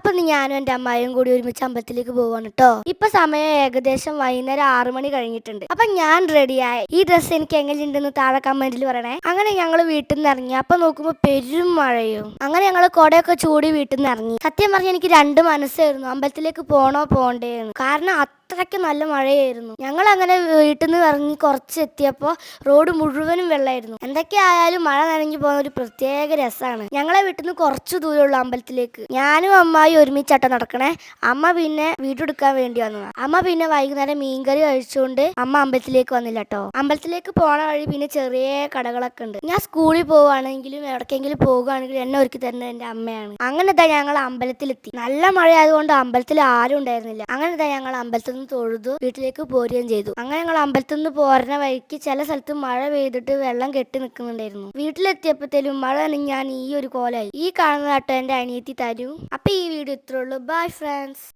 അപ്പൊ ഞാനും എന്റെ അമ്മായും കൂടി ഒരുമിച്ച് അമ്പലത്തിലേക്ക് പോവാണ് കേട്ടോ ഇപ്പൊ സമയം ഏകദേശം വൈകുന്നേരം ആറു മണി കഴിഞ്ഞിട്ടുണ്ട്. അപ്പൊ ഞാൻ റെഡിയായി ഈ ഡ്രസ്സ് എനിക്ക് എങ്ങനെയുണ്ടെന്ന് താഴെ കമന്റിൽ പറയണേ. അങ്ങനെ ഞങ്ങൾ വീട്ടിൽ നിന്ന് ഇറങ്ങി. അപ്പൊ നോക്കുമ്പോ പെരും മഴയും. അങ്ങനെ ഞങ്ങൾ കൊടയൊക്കെ ചൂടി വീട്ടിൽ നിന്ന് ഇറങ്ങി. സത്യം പറഞ്ഞ എനിക്ക് രണ്ട് മനസ്സായിരുന്നു. അമ്പലത്തിലേക്ക് പോണോ പോണ്ടേന്ന്. കാരണം അത്രയ്ക്ക് നല്ല മഴയായിരുന്നു. ഞങ്ങൾ അങ്ങനെ വീട്ടിൽ നിന്ന് ഇറങ്ങി കുറച്ച് എത്തിയപ്പോൾ റോഡ് മുഴുവനും വെള്ളമായിരുന്നു എന്തൊക്കെയായാലും മഴ നനഞ്ഞു പോകുന്ന ഒരു പ്രത്യേക രസമാണ് ഞങ്ങളെ വീട്ടിൽ നിന്ന് കുറച്ച് ദൂരമുള്ള അമ്പലത്തിലേക്ക്. ഞാനും അമ്മായി ഒരുമിച്ചാട്ടോ നടക്കണേ. അമ്മ പിന്നെ വീടെടുക്കാൻ വേണ്ടി വന്നതാണ് അമ്മ പിന്നെ വൈകുന്നേരം മീൻകറി കഴിച്ചുകൊണ്ട് അമ്മ അമ്പലത്തിലേക്ക് വന്നില്ല കേട്ടോ അമ്പലത്തിലേക്ക് പോണ വഴി പിന്നെ ചെറിയ കടകളൊക്കെ ഉണ്ട്. ഞാൻ സ്കൂളിൽ പോവുകയാണെങ്കിലും എവിടേക്കെങ്കിലും പോകുകയാണെങ്കിലും എന്നെ ഒരുക്കി തരുന്നത് എന്റെ അമ്മയാണ്. അങ്ങനെ ഞങ്ങൾ അമ്പലത്തിലെത്തി. നല്ല മഴ ആയതുകൊണ്ട് അമ്പലത്തിൽ ആരും ഉണ്ടായിരുന്നില്ല. അങ്ങനെ ഞങ്ങൾ അമ്പലത്തിൽ നിന്ന് തൊഴുതു വീട്ടിലേക്ക് പോരുകയും ചെയ്തു. അങ്ങനെ ഞങ്ങൾ അമ്പലത്തിൽ നിന്ന് പോരുന്ന വഴിക്ക് ചില സ്ഥലത്ത് മഴ പെയ്തിട്ട് വെള്ളം കെട്ടി നിൽക്കുന്നുണ്ടായിരുന്നു. വീട്ടിലെത്തിയപ്പോഴത്തേലും മഴ ഞാൻ ഈ ഒരു കോലായി. ഈ കാണുന്ന കേട്ടോ എന്റെ അനിയത്തി തരും. അപ്പൊ ഈ വീഡിയോ ഇത്രയുള്ളൂ ബൈ ഫ്രണ്ട്സ്